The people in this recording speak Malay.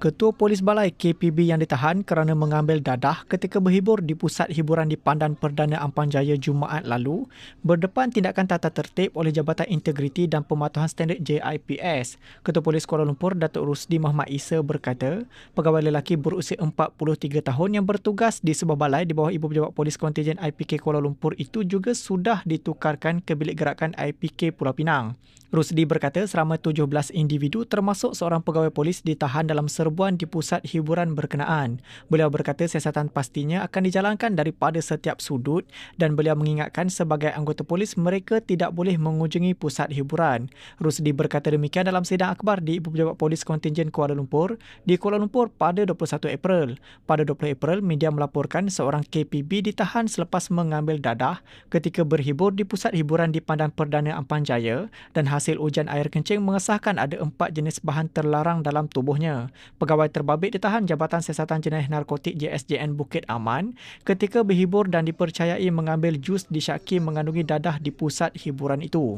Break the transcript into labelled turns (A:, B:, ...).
A: Ketua Polis Balai KPB yang ditahan kerana mengambil dadah ketika berhibur di pusat hiburan di Pandan Perdana Ampang Jaya Jumaat lalu berdepan tindakan tata tertib oleh Jabatan Integriti dan Pematuhan Standard JIPS. Ketua Polis Kuala Lumpur Datuk Rusdi Muhammad Isa berkata, pegawai lelaki berusia 43 tahun yang bertugas di sebuah balai di bawah Ibu Pejabat Polis Kontingen IPK Kuala Lumpur itu juga sudah ditukarkan ke bilik gerakan IPK Pulau Pinang. Rusdi berkata selama 17 individu termasuk seorang pegawai polis ditahan dalam serbuan di pusat hiburan berkenaan. Beliau berkata siasatan pastinya akan dijalankan daripada setiap sudut dan beliau mengingatkan sebagai anggota polis mereka tidak boleh mengunjungi pusat hiburan. Rusdi berkata demikian dalam sidang akhbar di Ibu Pejabat Polis Kontingen Kuala Lumpur di Kuala Lumpur pada 21 April. Pada 20 April, media melaporkan seorang KPB ditahan selepas mengambil dadah ketika berhibur di pusat hiburan di Pandan Perdana Ampang Jaya dan hasil ujian air kencing mengesahkan ada empat jenis bahan terlarang dalam tubuhnya. Pegawai terbabit ditahan Jabatan Siasatan Jenayah Narkotik JSJN Bukit Aman ketika berhibur dan dipercayai mengambil jus disyaki mengandungi dadah di pusat hiburan itu.